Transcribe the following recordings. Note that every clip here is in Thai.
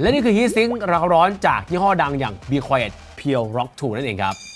และนี่คือฮีทซิงค์ราคาร้อนจากยี่ห้อดังอย่าง Be Quiet Pure Rock 2 นั่นเองครับ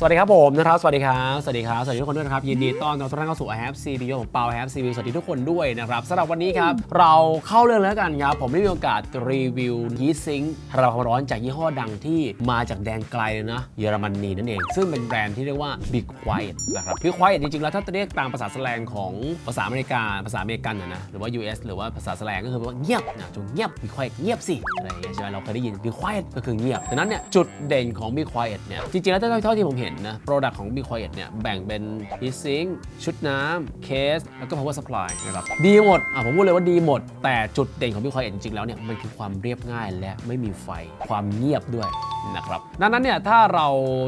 สวัสดีครับผมนะครับ สวัสดีครับ สวัสดีครับ สวัสดีทุกคนด้วยนะครับ ยินดีต้อนรับทุกท่านเข้าสู่แฮปซีบีของเปาแฮปซีบีสวัสดีทุกคนด้วยนะครับสำหรับวันนี้ครับ เราเข้าเรื่องแล้วกันครับ ผมไม่มีโอกาสรีวิวฮีทซิงค์ราความร้อนจากยี่ห้อดังที่มาจากแดนไกลเลยนะ เยอรมนีนั่นเอง ซึ่งเป็นแบรนด์ที่เรียกว่า Big Quiet นะครับ Big ควายจริงๆ แล้วถ้าจะเรียกตามภาษาแสลงของภาษาอเมริกา ภาษาอเมริกันนะนะหรือว่า US หรือว่าภาษาแสลงก็คือว่าเงียบนะจงเงียบ Big Quiet เงียบสิอะไรอย่างเงี้ยใช่ไหมเราเคยได้ยิน Big Quiet ก็คือเงียบดังนั้นเนี่ยจุดเด่นของ Big Quiet เนี่ยจริงๆแล้วเท่าที่ผมเห็นห็นนะ Product ของ Be Quiet เนี่ย แบ่งเป็นฮีทสิงชุดน้ำเคส แล้วก็ Power Supply นะครับ ดีหมด อะผมพูดเลยว่าดีหมด แต่จุดเด่นของ Be Quiet จริงๆแล้วเนี่ย มันคือความเรียบง่ายและไม่มีไฟ ความเงียบด้วยนะครับดังนั้นเนี่ยถ้าเรา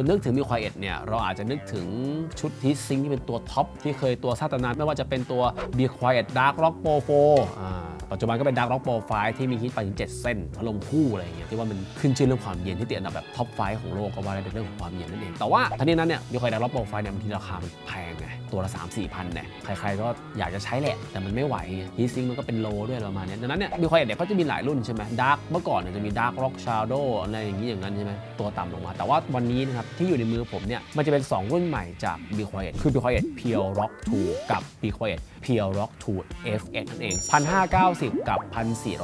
นึกถึงมีควายเอ็ดเนี่ยเราอาจจะนึกถึงชุดทีซิงที่เป็นตัวท็อปที่เคยตัวซาตานานไม่ว่าจะเป็นตัวบีควายเอ็ดดาร์กล็อกโปโฟอ่า ปัจจุบันก็เป็นดาร์กร็อกโปรไฟล์ที่มีฮิตไปถึง7เส้นพัดลมคู่อะไรอย่างเงี้ยที่ว่ามันขึ้นชื่อเรื่องความเย็นที่ติดอันดับแบบท็อปไฟล์ของโลกก็ว่าได้เป็นเรื่องของความเย็นนั่นเองแต่ว่าทั้งนี้นั้นเนี่ยดีคอยดาร์กร็อกโปรไฟล์เนี่ยบางทีราคามันแพงไงตัวละ3สี่พันเนี่ยใครๆก็อยากจะใช้แหละ แต่มันไม่ไหวฮีทซิงมันก็เป็นโลด้วยประมาณนี้ดังนั้นเนี่ยดีคอยเนี่ยเขาจะมีหลายรุ่นใช่ไหมดาร์กเมื่อก่อนเนี่ยจะมีดาร์กร็อกชาร์โดอะไรอย่างนี้อย่างนั้นใช่ไหมตัวต่ำลงมา แต่ว่าวันนี้นะครับที่อยู่ในมือผมเนี่ยมันจะเป็น 2 รุ่นใหม่จาก b q u i e t คือ b q u i e t Pure Rock 2 กับ b q u i e t Pure Rock 2 F1 นั่นเอง1 5 9 1,290 กับ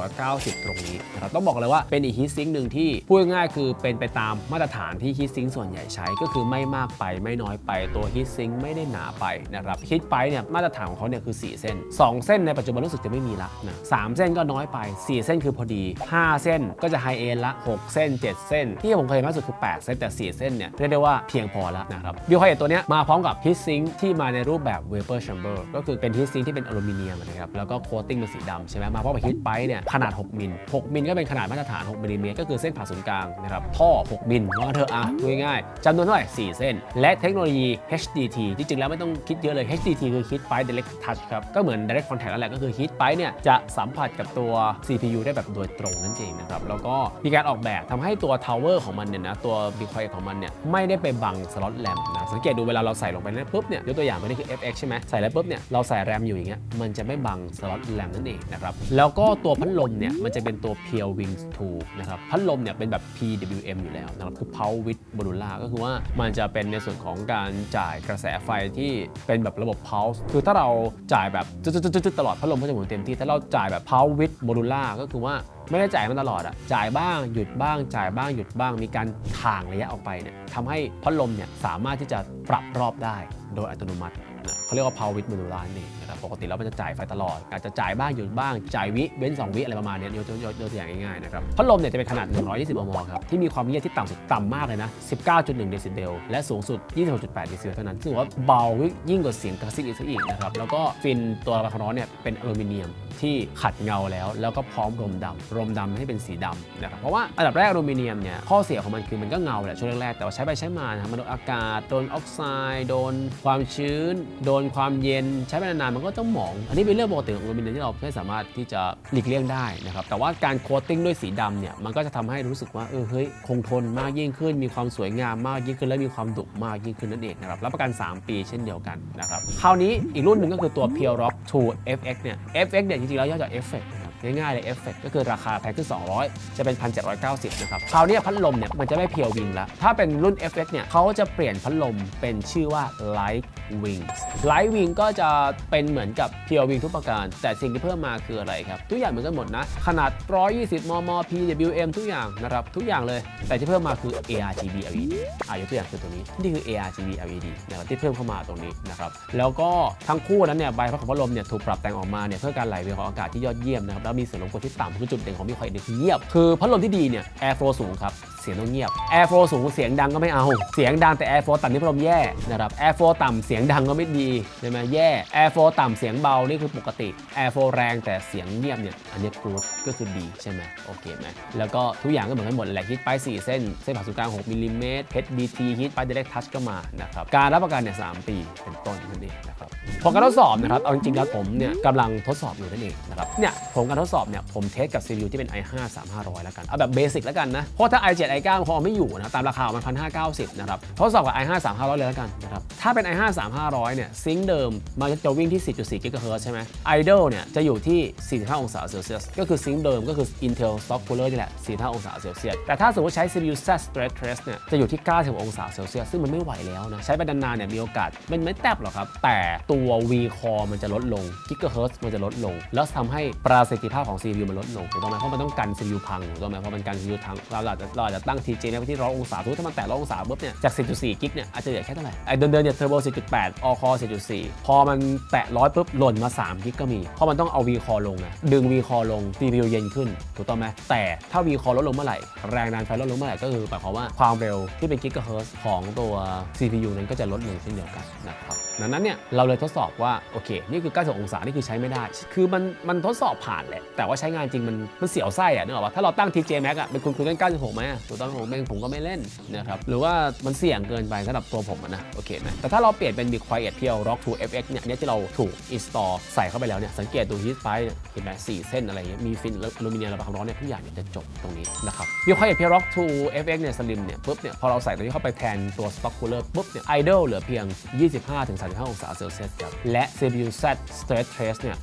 1,490 ตรงนี้นะครับต้องบอกเลยว่าเป็นอีกฮีทซิงค์หนึ่งที่พูดง่ายคือเป็นไปตามมาตรฐานที่ฮีทซิงค์ส่วนใหญ่ใช้ ก็คือไม่มากไปไม่น้อยไปตัวฮีทซิงค์ไม่ได้หนาไปนะครับฮีทไปเนี่ยมาตรฐานของเขาเนี่ยคือ 4 เส้น 2 เส้นในปัจจุบันรู้สึกจะไม่มีละนะสเส้นก็น้อยไป 4 เส้นคือพอดี 5 เส้นก็จะไฮเอ็นละ 6 เส้น 7 เส้น ที่ผมเคยมากสุดคือ 8 เส้นแต่ 4 เส้นเนี่ยเรียกได้ว่าเพียงพอแล้วนะครับบิวไฮเอทตัวเนี้ยมาพร้อมกับฮีทซิงค์ที่มาในรูปแบบเวเปอร์แชมเบอร์ก็คือเป็นฮีทซิงค์ที่เป็นอลูมิเนียมนะครับแล้วก็โคตติ้งเป็นสีดำใช่ไหมะมาเพร้อมกับฮิดไปเนี่ยขนาด 6 มิล 6 มิลก็เป็นขนาดมาตรฐาน 6มิลลิเมตรก็คือเส้นผ่าศูนย์กลางนะครับท่อ 6 มิลว่าเธออะง่ายๆจำนวนเท่าไหร่ 4 เส้น และเทคโนโลยี HDT จริงๆ แล้วไม่ต้องคิดเยอะเลย HDT คือ Heat Pipe Direct Touch ครับ ก็เหมือน Direct Contact นั่นแหละก็คือ Heat Pipe เนี่ยจะสัมผัสกับตัว CPU ได้แบบโดยตรงนั่นเองนะครับ แล้วก็มีการออกแบบทำให้ตัว Tower ของมันเนี่ยนะ ตัวบิคอยของมันเนี่ยไม่ได้ไปบังสล็อตแรมนะ สังเกตดูเวลาเราใส่ลงไปเนี่ปุ๊บเนี่ยยกตัวอย่างไปนี่คือ FX ใช่ไหมใส่แล้วปุ๊บเนี่ยเราใส่แรมอยู่อย่างเงี้ยมันจะไม่บังสล็อตแรมนั่นเองนะครับแล้วก็ตัวพัดลมเนี่ยมันจะเป็นตัว Pure Wings 2นะครับพัดลมเนี่ยเป็นแบบ PWM อยู่แล้วนะครับคือ Power with Modula ก็คือว่ามันจะเป็นในส่วนของการจ่ายกระแสไฟที่เป็นแบบระบบ Pulse คือถ้าเราจ่ายแบบจุดๆตลอดพัดลมก็จะหมุนเต็มที่ถ้าเราจ่ายแบบ Power with Modula ก็คือว่าไม่ได้จ่ายมันตลอดอะจ่ายบ้างหยุดบ้าง จ่ายบ้างหยุดบ้าง มีการถ่างระยะออกไปเนี่ยทำให้พัดลมเนี่ยสามารถที่จะปรับรอบได้โดยอัตโนมัตินะ เขาเรียกว่า power with modular นี่นะครับปกติแล้วมันจะจ่ายไฟตลอด อาจจะจ่ายบ้างหยุดบ้าง จ่ายวิเว้น 2 วิอะไรประมาณนี้ยกตัวอย่างง่ายๆนะครับพัดลมเนี่ยจะเป็นขนาด 120 มมครับที่มีความเงียบที่ต่ำสุดต่ำมากเลยนะ 19.1 เดซิเบลและสูงสุด 26.8 เดซิเบลเท่านั้นซึ่งว่าเบายิ่งกว่าเสียงกระซิบอีกซะอีกนะครับแล้วก็ฟินตัวระบายคร้อนเนี่ยเป็นอลูมิเนียมที่ขัดเงาแล้ว แล้วก็พร้อมรมดำารมดำให้เป็นสีดำนะครับเพราะว่าอันดับแรกอลูมิเนียมเนี่ยข้อเสียของมันคือมันก็เงาแหละช่วงแรกๆแต่ว่าใช้ไปใช้มานะมันโดนอากาศโดนออกไซด์โดนความชื้นโดนนความเย็นใช้เวลานานมันก็ต้องหมอง อันนี้เป็นเรื่องปกติของโรบินียนที่เราไม่สามารถที่จะหลีกเลี่ยงได้นะครับแต่ว่าการโคตติ้งด้วยสีดำเนี่ยมันก็จะทำให้รู้สึกว่าเออเฮ้ยคงทนมากยิ่งขึ้น มีความสวยงามมากยิ่งขึ้นและมีความดุมากยิ่งขึ้นนั่นเองนะครับรับประกัน 3 ปีเช่นเดียวกันนะครับคราวนี้อีกรุ่นหนึ่งก็คือตัว Pure Rock 2 FX เนี่ย FX เนี่ยจริงๆแล้วย่อจาก Effect ง่ายๆเลยเอฟเฟกก็คือราคาแพ็คที่ 200 จะเป็น 1790 นะครับ คราวนี้พัดลมเนี่ยมันจะไม่เพียววิงละถ้าเป็นรุ่น f x เนี่ยเขาจะเปลี่ยนพัดลมเป็นชื่อว่า Light Wings Light Wing ก็จะเป็นเหมือนกับเพียววิงทุกประการ แต่สิ่งที่เพิ่มมาคืออะไรครับ ทุกอย่างเหมือนกันหมดนะ ขนาด 120 มม PWM ทุกอย่างนะครับ ทุกอย่างเลย แต่ที่เพิ่มมาคือ ARGB LED อะยกตัวอย่างคือตัวนี้ นี่คือ ARGB LED นะครับที่เพิ่มเข้ามาตรงนี้นะครับ แล้วก็ทั้งคู่นั้นเนี่ยใบพัดของพัดลมเนี่ยถูกปรับแต่งออกมาเนี่ยเพื่อการไหลเวียนของอากาศที่ยอดเยี่ยมนะครับแล้วมีเสียงลมกดที่ต่ำคือจุดเด่นของมิคอยน์เงียบ คือพัดลมที่ดีเนี่ยแอร์โฟลสูงครับ สียงต้องเงียบ Air f l o สูงเสียงดังก็ไม่เอา เสียงดังแต่ Air f l o ต่ำนี่พัดลมแย่นะครับ Air f l o ต่ำเสียงดังก็ไม่ดีใช่ไหมแย่ Air f l o ต่ำเสียงเบานี่คือปกติ Air f l o แรงแต่เสียงเงียบเนี่ยอันนี้กูดก็คือดีใช่ไหมโอเคไหมแล้วก็ทุกอย่างก็เหมือนกันหมดแหละฮิตไป4เส้นเส้นผ่าศูนย์กลาง6มิลลิเมตรเพชรดีทีฮิตไปเดเรกทัชก็มานะครับการรับประกันเนี่ยสามปีเป็นต้นนั่นเองนะครับพอการทดสอบนะครับเอาจริงๆแล้วผมเนี่ยกำลังทดสอบอยู่นั่นเองนะครับเนี่ยผมการทดสอบเนี่ยผมเทสกับ CPU ที่เป็น i5 3500แล้วกันเอาแบบเบสิกแล้วกันนะเพราะถ้า i7 i9 คงเอไม่อยู่นะตามราคามัน1,590นะครับทดสอบกับ i5 3500เลยแล้วกันนะครับถ้าเป็น i5 3500เนี่ยซิงค์เดิมมันจะวิ่งที่4.4 GHz ใช่ไหม idle เนี่ยจะอยู่ที่ 45 องศาเซลเซียสก็คือซิงค์เดิมก็คือ Intel Stock Cooler นี่แหละ 45 องศาเซลเซียสแต่ถ้าสมมติใช้ CPU Z Stress Trace เนี่ยจะอยู่ที่ 90 องศาเซลเซียสซึ่งมันไม่ไหวแล้วนะใช้ไปนานๆเนี่ยมีโอกาสมันไม่แตบหรอกครับแต่ตัว V core มันจะลดลง gigahertz มันจะลดลง แล้วทำให้ประสิทธิภาพของ CPU มันลดลงถูกต้องไหมเพราะมันต้องกัน CPU พังถูกต้องไหมเพราะมันกัน CPU พังเราอาจจะเราอาจจะตั้ง TJ เนี่ยไว้ที่100องศาสมมติถ้ามันแตะ100องศาปุ๊บเนี่ยจาก 10.4 กิกเนี่ยอาจจะเหลือแค่เท่าไหร่ไอ้เดินๆเนี่ย turbo 4.8 all core 4.4พอมันแตะ100ปุ๊บหล่นมา 3 กิกก็มี เพราะมันต้องเอา V core ลงนะดึง V core ลง CPU เย็นขึ้น ถูกต้องไหมแต่ถ้า V core ลดลงเมื่อไหร่ แรงดันไฟลดลงเมื่อไหร่ก็คือหมายความว่าความเร็วที่เป็นกิกะเฮิรตซ์ของตัว CPU นั้นก็จะลดลงเช่นเดียวกันนะครับ ดังนั้นเนี่ยเราเลยทดสอบว่าโอเค นี่คือ 90 องศา นี่คือใช้ไม่ได้ คือมันมันทดสอบผ่านแหละ แต่ว่าใช้งานจริงมันมันเสียวไส้อะนึกออกปะถ้าเราตั้ง TJ Max อะเป็นคุณคุณเล่น 96ไหมถูกต้องผมเองผมก็ไม่เล่นนะครับหรือว่ามันเสี่ยงเกินไปสำหรับตัวผมนะโอเคไหมแต่ถ้าเราเปลี่ยนเป็น Be Quiet Pure Rock 2 FX เนี่ยเนี่ยที่เราถูก install ใส่เข้าไปแล้วเนี่ยสังเกตดู heat pipe เนี่ยเห็นไหมสี่เส้นอะไรเงี้ยมีฟินอลูมิเนียมระบายความร้อนเนี่ยทุกอย่างเนี่ยจะจบตรงนี้นะครับ Be Quiet Pure Rock 2 FX เนี่ย Slim เนี่ยปุ๊บเนี่ยพอเราใส่ตัวนี้เข้าไปแทนตัว Stock Cooler ปุ๊บเนี่ย idle เหลือเพียง35 องศาเซลเซียสครับ และ CPU Z Stress Trace เนี่ย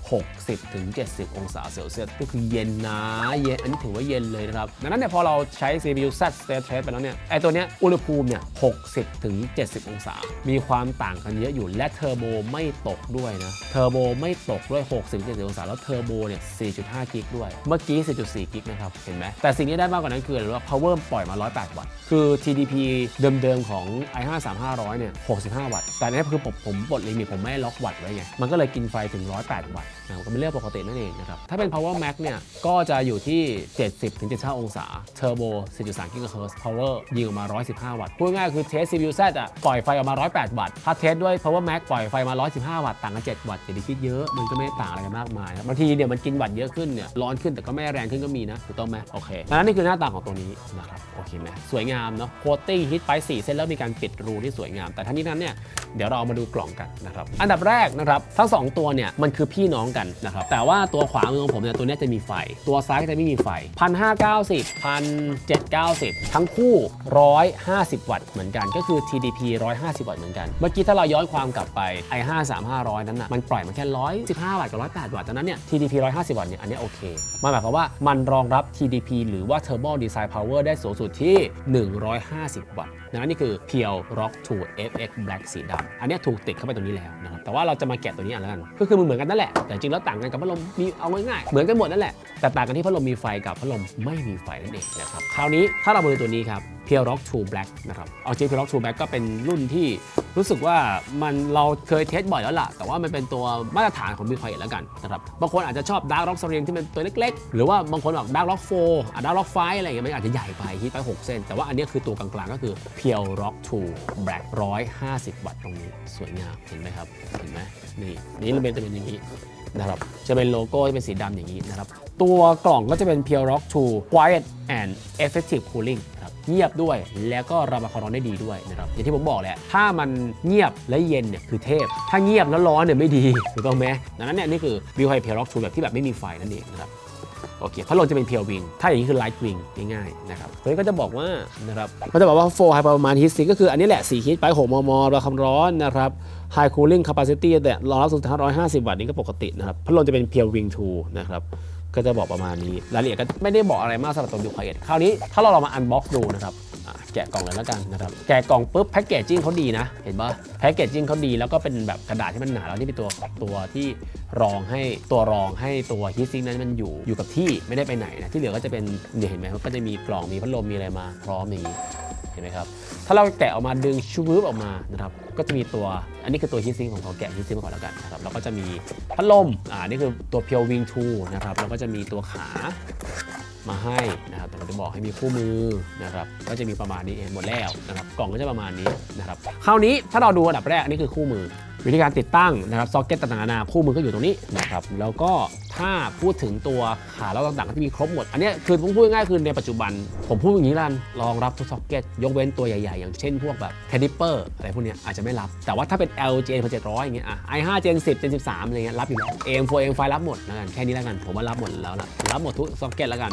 60-70 องศาเซลเซียส ก็คือเย็นนะ เย็น อันนี้ถือว่าเย็นเลยนะครับ ดังนั้นเนี่ยพอเราใช้ CPU Z Stress Trace ไปแล้วเนี่ย ไอตัวเนี้ยอุณหภูมิเนี่ย 60-70 องศา มีความต่างกันเยอะอยู่ และเทอร์โบไม่ตกด้วยนะ เทอร์โบไม่ตกด้วย 60-70 องศา แล้วเทอร์โบเนี่ย 4.5 กิกด้วย เมื่อกี้ 4.4 กิกนะครับ เห็นไหม แต่สิ่งที่ได้มากกว่านั้นคืออะไรว่า power ปล่อยมา 108 วัตต์ คือ TDP เดิมๆของ i5 3500 เนี่ย 65 วัตต์ แต่อันนี่คือผมผมปลดลิมิตผมไม่ให้ล็อกวัตต์ไว้ไง มันก็เลยกินไฟถึง 108 วัตต์นะก็เป็นเรื่องปกตินั่นเองนะครับ ถ้าเป็น power max เนี่ย ก็จะอยู่ที่ 70-75 องศาเทอร์โบ4.3 GHz power ยิงออกมา 115 วัตต์ พูดง่ายคือเทส CPU Z อะ ปล่อยไฟออกมา 108 วัตต์ ถ้าเทสด้วย power max ปล่อยไฟมา 115 วัตต์ ต่างกัน 7 วัตต์อย่าไปคิดเยอะ มันก็ไม่ต่างอะไรกันมากมายนะบางทีเนี่ยมันกินวัตต์เยอะขึ้นเนี่ย ร้อนขึ้นแต่ก็ไม่แรงขึ้นก็มีนะ ถูกต้องไหมโอเคดังนั้นนี่คือหน้าตาของตัวนี้นะครับ โอเคไหมสวยงามเนาะโคตติ้งฮิตไป4เส้นแล้วมีการปิดรูที่สวยงาม แต่ทั้งนี้นั้นเนี่ยเดี๋ยวเรามาดูกล่องกันนะครับอันดับแรกนะครับทั้ง 2 ตัวเนี่ยมันคือพี่น้องกันนะครับแต่ว่าตัวขวามือของผมเนี่ยตัวนี้จะมีไฟ ตัวซ้ายจะไม่มีไฟ 1,590 1,790 ทั้งคู่ 150 วัตต์เหมือนกัน ก็คือ TDP 150 วัตต์เหมือนกัน เมื่อกี้ถ้าเราย้อนความกลับไป i5 3500 นั้นนะมันปล่อยมาแค่ 115 วัตต์กับ 108 วัตต์ดังนั้นเนี่ย TDP 150 วัตต์เนี่ยอันนี้โอเคมันหมายความว่ามันรองรับ TDP หรือว่า Turbo Design Power ได้สูงสุดที่ 150 วัตต์ นั้นนี่คือ p e e l Rock 2 FX Black สีดำอันนี้ถูกติดเข้าไปตรงนี้แล้วนะครับแต่ว่าเราจะมาแกะตัวนี้อะแล้วกันก็คือมันเหมือนกันนั่นแหละแต่จริงแล้วต่างกันกับพัดลมมีเอาง่ายๆเหมือนกันหมดนั่นแหละแต่ต่างกันที่พัดลมมีไฟกับพัดลมไม่มีไฟนั่นเองนะครับคราวนี้ถ้าเรามาดูตัวนี้ครับ p e e l Rock 2 Black นะครับเอาจริง p e e l Rock 2 Black ก็เป็นรุ่นที่รู้สึกว่ามันเราเคยเทสบ่อยแล้วล่ะ แต่ว่ามันเป็นตัวมาตรฐานของ b ี q u i e t แล้วกันนะครับบางคนอาจจะชอบ Dark Rock s r i n g ที่เป็นตัวเล็กๆ หรือว่าบางคนบอก Dark Rock 4อะ Dark Rock 5อะไรอย่างเงี้ยมันอาจจะใหญ่ไปฮิตไป 6 เส้น แต่ว่าอันนี้คือตัวกลางๆก็คือ p e e l Rock 2 Black 150วัตต์ตรงนี้สวยงามเห็นไหมครับเห็นไหมนี่นี่มันเป็นจะเป็นอย่างนี้นะครับจะเป็นโลโก้ที่เป็นสีดำอย่างนี้นะครับตัวกล่องก็จะเป็น Pure Rock 2 Quiet and Effective Cooling เงียบด้วย แล้วก็ระบายความร้อนได้ดีด้วยนะครับอย่างที่ผมบอกแหละถ้ามันเงียบและเย็นเนี่ยคือเทพ ถ้าเงียบแล้วร้อนเนี่ยไม่ดีถูกต้องไหมดังนั้นเนี่ยนี่คือ v i w Pure Rock 2แบบที่แบบไม่มีไฟนั่นเองนะครับโอเคพัดลมจะเป็นเพียววิง ถ้าอย่างนี้คือไลท์วิงง่ายๆนะครับตัวนี้ก็จะบอกว่านะครับก็จะบอกว่า4 High ประมาณ Heat Sink ก็คืออันนี้แหละ4 Heat ไป6มมระความร้อนนะครับ High Cooling Capacity แต่รองรับสูงถึง550 วัตต์นี่ก็ปกตินะครับ พัดลมจะเป็นเพียววิง2นะครับ ก็จะบอกประมาณนี้ รายละเอียดก็ไม่ได้บอกอะไรมากสำหรับตัวบิวไคเอ็ดคราวนี้ถ้าเราลองมาอันบ็อกซ์ดูนะครับแกะกล่องเลยแล้วกันนะครับ แกะกล่องปุ๊บแพ็กเกจจิ้งเขาดีนะ เห็นปะแพ็กเกจจิ้งเขาดีแล้วก็เป็นแบบกระดาษที่มันหนา แล้วที่เป็นตัวตัวที่รองให้ตัวรองให้ตัวฮีทซิงนั้นมันอยู่อยู่กับที่ไม่ได้ไปไหนนะที่เหลือก็จะเป็นเนี่ยเห็นไหมก็จะมีกล่องมีพัดลมมีอะไรมาพร้อมอย่างนี้ เห็นไหมครับ ถ้าเราแกะออกมาดึงชูบูบออกมานะครับ ก็จะมีตัว อันนี้คือตัวฮีทซิงของเขาแกะฮีทซิงมาก่อนแล้วกันนะครับ แล้วก็จะมีพัดลม อ่า นี่คือตัวเพียววิงทูนะครับ แล้วก็จะมีตัวขามาให้นะครับแต่ผมจะบอกให้มีคู่มือนะครับ ก็จะมีประมาณนี้เองหมดแล้วนะครับ กล่องก็จะประมาณนี้นะครับ คราวนี้ถ้าเราดูอันดับแรกอันนี่คือคู่มือวิธีการติดตั้งนะครับซ็อกเก็ตต่างๆนานาคู่มือก็อยู่ตรงนี้นะครับแล้วก็ถ้าพูดถึงตัวขาแล้วต่างๆก็จะมีครบหมด อันเนี้ยคือผมพูดง่ายๆคือในปัจจุบัน ผมพูดอย่างนี้ละกันรองรับทุกซ็อกเก็ตยกเว้นตัวใหญ่ๆ อย่างเช่นพวกแบบเทดิเปอร์อะไรพวกเนี้ยอาจจะไม่รับ แต่ว่าถ้าเป็น LG N 700อย่างเงี้ยอะ i5 Gen 10 Gen 13อะไรเงี้ยรับอยู่แล้ว AM4 AM5 รับหมดแล้วกันแค่นี้แล้วกันผมว่ารับหมดแล้วล่ะรับหมดทุกซ็อกเก็ตแล้วกัน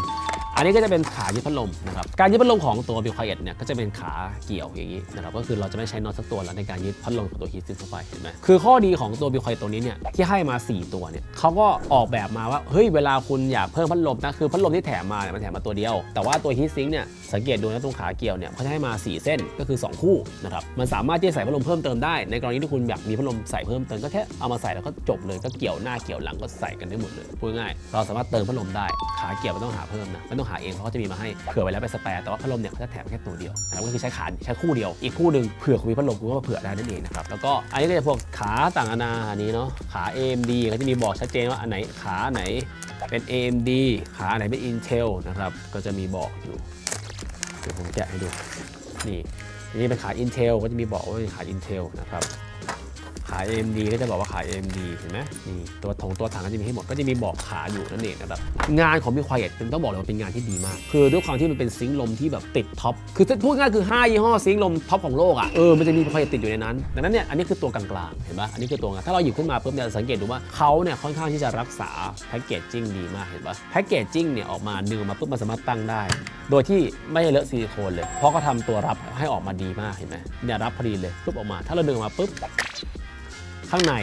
อันนี้ก็จะเป็นขายึดพัดลมนะครับการยึดพัดลมของตัว b i l q u i e t เนี่ยก็จะเป็นขาเกี่ยวอย่างนี้นะครับก็คือเราจะไม่ใช้น็อตสักตัวแล้วในการยึดพัดลมของตัวฮีทซิงเข้าไปเห็นไหมคือข้อดีของตัว b i l q u i e t ตัวนี้เนี่ยที่ให้มา 4 ตัวเนี่ยเขาก็ออกแบบมาว่าเฮ้ยเวลาคุณอยากเพิ่มพัดลมนะคือพัดลมที่แถมมาเนี่ยมันแถมมาตัวเดียว แต่ว่าตัวฮีทซิงเนี่ยสังเกตดูนะตรงขาเกี่ยวเนี่ยเขาจะให้มา 4 เส้นก็คือ 2 คู่นะครับมันสามารถที่จะใส่พัดลมเพิ่มเติมได้ในกรณีที่คุณอยากมีพัดลมใส่เพิ่มเติมก็แค่เอามาใส่แล้วก็จบเลยก็เกี่ยวหน้าเกี่ยวหลังก็ใส่กันได้หมดเลยพูดง่ายเราสามารถเติมพัดลมได้ขาเกี่ยวไม่ต้องหาเพิ่มนะไม่ต้องหาเองเพราะเขาจะมีมาให้เผื่อไว้แล้วเป็นสแปร์แต่ว่าพัดลมเนี่ยเขาจะแถมแค่ตัวเดียวนะครับก็คือใช้ขาใช้คู่เดียว อีกคู่หนึ่งเผื่อคุณมีพัดลมคุณก็มาเผื่อได้นั่นเองนะครับแล้วก็อันนี้ก็จะพวกขาต่างอานาอันนี้เนาะขา AMD ก็จะมีบอกชัดเจนว่าอันไหนขาไหนเป็น AMD ขาไหนเป็น Intel นะครับก็จะมีบอกอยู่เดี๋ยวผมแกะให้ดูนี่นี่เป็นขา Intel ก็จะมีบอกว่าเป็นขา Intel นะครับ ขาย AMD ก็จะบอกว่าขาย AMD เห็นไหมนี่ตัวถงตัวถังก็จะมีให้หมดก็จะมีบอกขาอยู่นั่นเองนะครับงานของมีควายเป็นต้องบอกเลยว่าเป็นงานที่ดีมาก คือด้วยความที่มันเป็นซิงค์ลมที่แบบติดท็อปคือพูดง่ายคือ 5 ยี่ห้อซิงค์ลมท็อปของโลกอะเออมันจะมีควายติดอยู่ในนั้นดังนั้นเนี่ยอันนี้คือตัวกลางๆเห็นปะอันนี้คือตัวกลางถ้าเราหยิบขึ้นมาปุ๊บเนี่ยสังเกตดูว่าเขาเนี่ยค่อนข้างที่จะรักษาแพ็กเกจจิ้งดีมากเห็นปะแพ็กเกจจิ้งเนี่ยออกมาดึงออกมาปุ๊บมันสามารถตั้งได้ โดยที่ไม่เลอะซิลิโคนเลย เพราะเขาทำตัวรับให้ออกมาดีมากเห็นไหมเนี่ยรับพอดีเลยปุ๊บออกมา ถ้าเราดึงออกมาปุ๊บ ข้างใน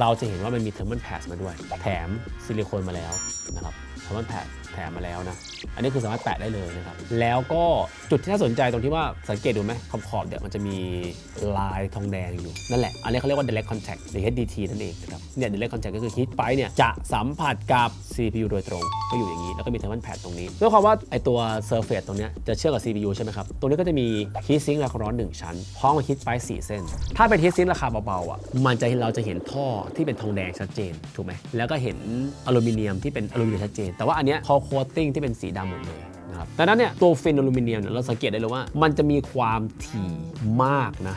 เราจะเห็นว่ามันมีเทอร์ a ม p แพสมาด้วย แถมซิลิโคนมาแล้วนะครับเทอร์ a ม p แพส มมาแล้วนะ อันนี้คือสามารถแปะได้เลยนะครับ แล้วก็จุดที่น่าสนใจตรงที่ว่าสังเกตดูไหมขอบขอบๆเนี่ยมันจะมีลายทองแดงอยู่ นั่นแหละ อันนี้เขาเรียกว่า direct contact หรือ HDT นั่นเองนะครับ เนี่ย direct contact ก็คือ heat pipe เนี่ยจะสัมผัสกับ CPU โดยตรง ก็อยู่อย่างนี้ แล้วก็มีเทอร์ a ม p แพสตรงนี้ด้วยความว่าไอตัว surface ตรงเนี้ยจะเชื่อมกับ CPU ใช่ไหมครับ ตรงนี้ก็จะมี heat sink ราคาร้อน1ชั้น พร้อมกับ heat pipe 4เส้น ถ้าเป็น heat sink ราคาเบาๆอะ มันจะเราจะเห็นท่อที่เป็นทองแดงชัดเจน ถูกไหมแล้วก็เห็นอลูมิเนียมที่เป็นอลูมิเนียมชัดเจน แต่ว่าอันเนี้ยพอพอตติ้งที่เป็นสีดำหมดเลยนะครับดังนั้นเนี่ยตัวฟินอลูมิเนียมเนี่ยเราสังเกตได้เลยว่า มันจะมีความถี่มากนะ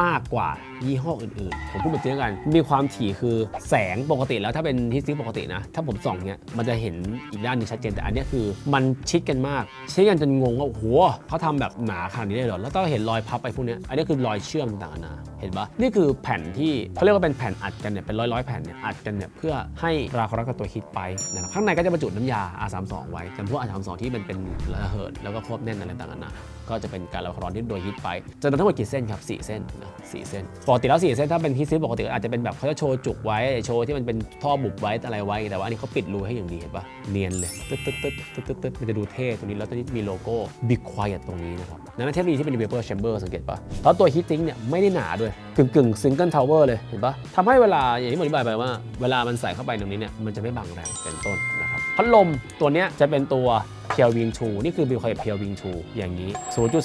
มากกว่ายี่ห้ออื่นๆ ผมพูดแบบนี้แล้วกัน มีความถี่คือแสงปกติแล้วถ้าเป็นที่ซิงปกตินะ ถ้าผมส่องเนี้ยมันจะเห็นอีกด้านหนึงชัดเจนแต่อันเนี้ยคือมันชิดกันมาก ชิดกันจนงงว่าโอ้โหเขาทำแบบหนาขนาดนี้เลยเหรอแล้วต้องเห็นรอยพับไปพวกเนี้ยอันนี้คือรอยเชื่อมต่างๆนานาเห็นปะนี่คือแผ่นที่เขาเรียกว่าเป็นแผ่นอัดกันเนี่ยเป็นร้อยๆแผ่นเนี่ยอัดกันเนี่ยเพื่อให้ราคารักกับตัวฮิตไปนะครับข้างในก็จะบรรจุน้ำยา R32 ไว้จำพวก R32 ที่มันเป็นระเหิดแล้วก็ควบแน่นอะไรต่างๆนานาก็จะเป็นการระคาร้อนที่โดยฮีทไปจะโดนทั้งหมดกี่เส้นครับ4เส้นนะสเส้นปกติแล้ว4เส้นถ้าเป็นฮีทซิปปกติอาจจะเป็นแบบเขาจะโชว์จุกไว้โชว์ที่มันเป็นท่อบุบไว้อะไรไว้ แต่ว่าอันนี้เขาปิดรูให้อย่างดีเห็นปะเนียนเลยตึ๊ดตึ๊ดตึ๊ดตึ๊ดตึ๊ดตึ๊ดมันจะดูเท่ตรงนี้แล้วตรงนี้มีโลโก้ Be Quiet ตรงนี้นะครับนั่นเทคโนโลยีที่เป็น Vapor Chamber สังเกตปะแล้วตัวฮีทซิงเนี่ยไม่ได้หนาด้วยกึ่งกึ่งซิงเกิลทาวเวอร์เลยเห็นปะทำให้เวลาอย่างที่ผมอธิบายไปว่า เวลามันใส่เข้าไปตรงนี้เนี่ยมันจะไม่บังแรงเป็นต้นนะ พัดลมตัวเนี้ยจะเป็นตัวเพียววิงชูนี่คือบิลคอยเพียววิงชูอย่างนี้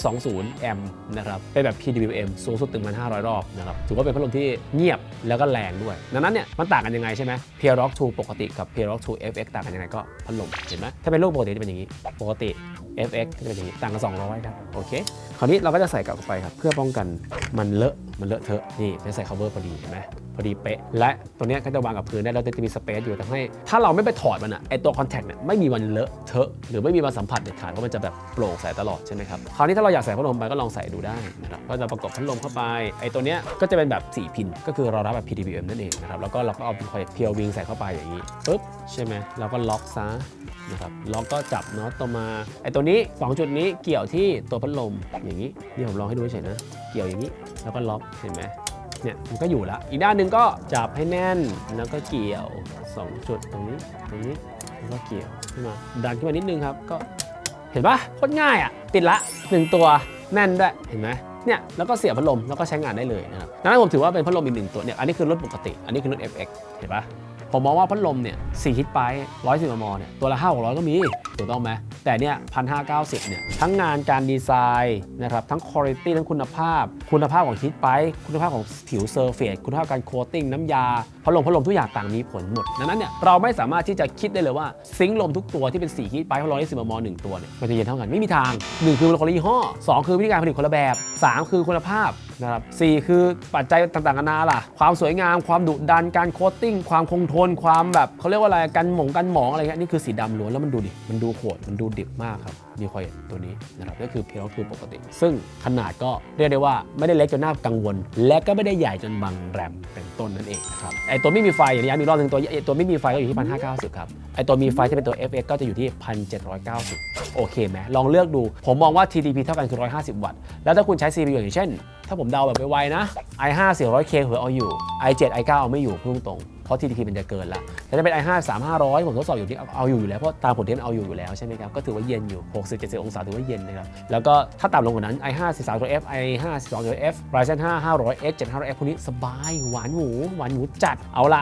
0.20 แอมป์นะครับ เป็นแบบ PWM สูงสุดถึงมัน500 รอบนะครับ ถือว่าเป็นพัดลมที่เงียบแล้วก็แรงด้วย ดังนั้นเนี่ยมันต่างกันยังไงใช่ไหมเพียวร็อก2ปกติกับเพียวร็อก2 FX ต่างกันยังไงก็พัดลมเห็นไหมถ้าเป็นรูปปกติจะเป็นอย่างนี้ ปกติ FX ก็จะเป็นอย่างนี้ ต่างกัน 200 ครับ โอเค คราวนี้เราก็จะใส่กลับไปครับ เพื่อป้องกันมันเลอะ มันเลอะเทอะนี่จะใส่ cover พอดีเห็นไหมพอดีเป๊ะ และตัวนี้ก็จะวางกับพื้นได้แล้วจะมีสเปซอยู่ทำให้ ถ้าเราไม่ไปถอดมันอะไอตัวคอนแทคเนี่ยไม่มีวันเลอะเทอะหรือไม่มีวันสัมผัสเด็ดขาดเพราะมันจะแบบโปร่งใสตลอดใช่ไหมครับคราวนี้ถ้าเราอยากใส่พัดลมไปก็ลองใส่ดูได้นะครับก็จะประกอบพัดลมเข้าไปไอตัวเนี้ยก็จะเป็นแบบ 4 พิน ก็คือเรารับแบบ PDBM นั่นเองนะครับแล้วก็เราก็เอาคอยเพียววิงใส่เข้าไปอย่างนี้ปุ๊บใช่ไหมเราก็ล็อกซะนะครับล็อกก็จับน็อตตัวมาไอตัวนี้ 2 จุดนี้เกี่ยวที่ตัวพัดลมอย่างนี้นี่ผมลองให้ดูเฉยนะ เกี่ยวอย่างนี้ แล้วก็ล็อกเห็นไหมเนี่ยมันก็อยู่ละอีกด้านหนึ่งก็จับให้แน่นแล้วก็เกี่ยว 2 จุดตรงนี้ตรงนี้แล้วก็เกี่ยวขึ้นมาดันขึ้นมานิดนึงครับก็เห็นปะโคตรง่ายอะติดละหนึ่งตัวแน่นด้วยเห็นไหมเนี่ยแล้วก็เสียบพัดลมแล้วก็ใช้งานได้เลยนะครับดังนั้นผมถือว่าเป็นพัดลมอีกหนึ่งตัวเนี่ยอันนี้คือรถปกติ อันนี้คือรถ FX เห็นปะ ผมมองว่าพัดลมเนี่ยสี่ฮิตไปร้อยสิบมเนี่ยตัวละห้าหกร้อยก็มีถูกต้องไหมแต่เนี่ยพันห้าเก้าสิบเนี่ยทั้งงานการดีไซน์นะครับทั้งคุณภาพทั้งคุณภาพ คุณภาพของฮิตไปคุณภาพของผิวเซอร์เฟสคุณภาพการโคตติ้งน้ำยาพัดลมพัดลมทุกอย่างต่างมีผลหมดดังนั้นเนี่ยเราไม่สามารถที่จะคิดได้เลยว่าซิงค์ลมทุกตัวที่เป็น4ฮิตไปร้อยสิบมหนึ่งตัวเนี่ยมันจะเย็นเท่ากันไม่มีทางหนึ่งคือคนละยี่ห้อสองคือวิธีการผลิตคนละแบบสามคือคุณภาพ นะครับสี่คือปัจจัยต่างๆนานาล่ะ ความสวยงาม ความดุดัน การโคตติ้ง ความคงทน ความแบบเขาเรียกว่าอะไร กันหมองกันหมองอะไรเงี้ย นี่คือสีดำล้วนแล้วมันดูดิ มันดูโหด มันดูดิบมากครับ มีคอยตัวนี้นะครับก็คือเพลคือปกติ ซึ่งขนาดก็เรียกได้ว่าไม่ได้เล็กจนน่ากังวล และก็ไม่ได้ใหญ่จนบังแรมเป็นต้นนั่นเองนะครับไอตัวไม่มีไฟอย่างนี้ย้ำอีกรอบหนึ่งตัวไอตัวไม่มีไฟก็อยู่ที่พันห้าเก้าสิบครับไอตัวมีไฟที่เป็นตัว FX ก็จะอยู่ที่พันเจ็ดร้อยเก้าสิบโอเคไหมลองเลือกดู ผมมองว่า TDP เท่ากันคือ150วัตต์แล้วถ้าคุณใช้ CPU อย่างเช่น ถ้าผมเดาแบบไวๆนะ i5 400K เผื่อเอาอยู่ i7 i9 เอาไม่อยู่พูดตรง ราะ TDP มันจะเกินละแต่ถ้าเป็น i5 3500 ผมทดสอบอยู่ที่เอาอยู่อยู่แล้ว เพราะตามผลที่มันเอาอยู่อยู่แล้วใช่ไหมครับ ก็ถือว่าเย็นอยู่ 60 70 องศาถือว่าเย็นนะครับ แล้วก็ถ้าต่ำลงกว่านั้น i5 43 f i5 42 f Ryzen 5 500X 700F พวกนี้สบายหวานหมูหวานหมูจัดเอาละ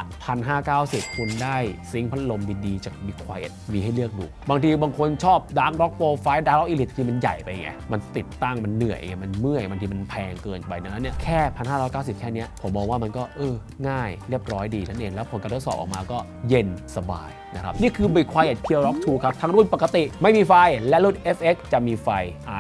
1,590คุณได้ซิงค์พัดลมดีๆจาก Be Quiet มีให้เลือกดู บางทีบางคนชอบ Dark Rock Profile Dark Rock Elite คือมันใหญ่ไปไงมันติดตั้งมันเหนื่อยไงมันเมื่อยบางทีมันแพงเกินไปดังนั้นเนี่ยแค่ 1,590 แค่นี้ผมมองว่ามันก็เออง่ายเรียบร้อยดีนั่นเองแล้วผลการทดสอบออกมาก็เย็นสบายนะครับ นี่คือ Be Quiet Pure Rock 2 ครับ ทั้งรุ่นปกติไม่มีไฟ และรุ่น FX จะมีไฟ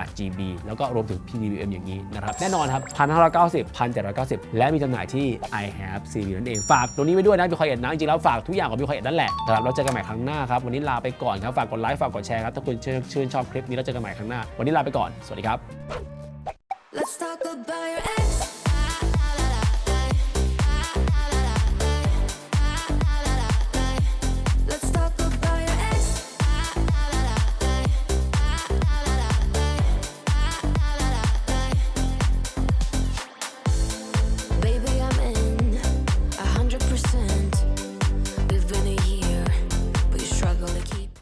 RGB แล้วก็รวมถึง PWM อย่างนี้นะครับ แน่นอนครับ 1,590 1,790 และมีจำหน่ายที่ I have CV นั่นเอง ฝากตรงนี้ไว้ด้วยนะ Be Quiet นะ จริงๆแล้วฝากทุกอย่างของ Be Quiet นั่นแหละนะครับเราเจอกันใหม่ครั้งหน้าครับ วันนี้ลาไปก่อนครับ ฝากกดไลค์ฝากกดแชร์ครับถ้าคุณชื่นชื่นชอบคลิปนี้แล้วเจอกันใหม่ครั้งหน้า วันนี้ลาไปก่อน สวัสดีครับ Let's talk about your.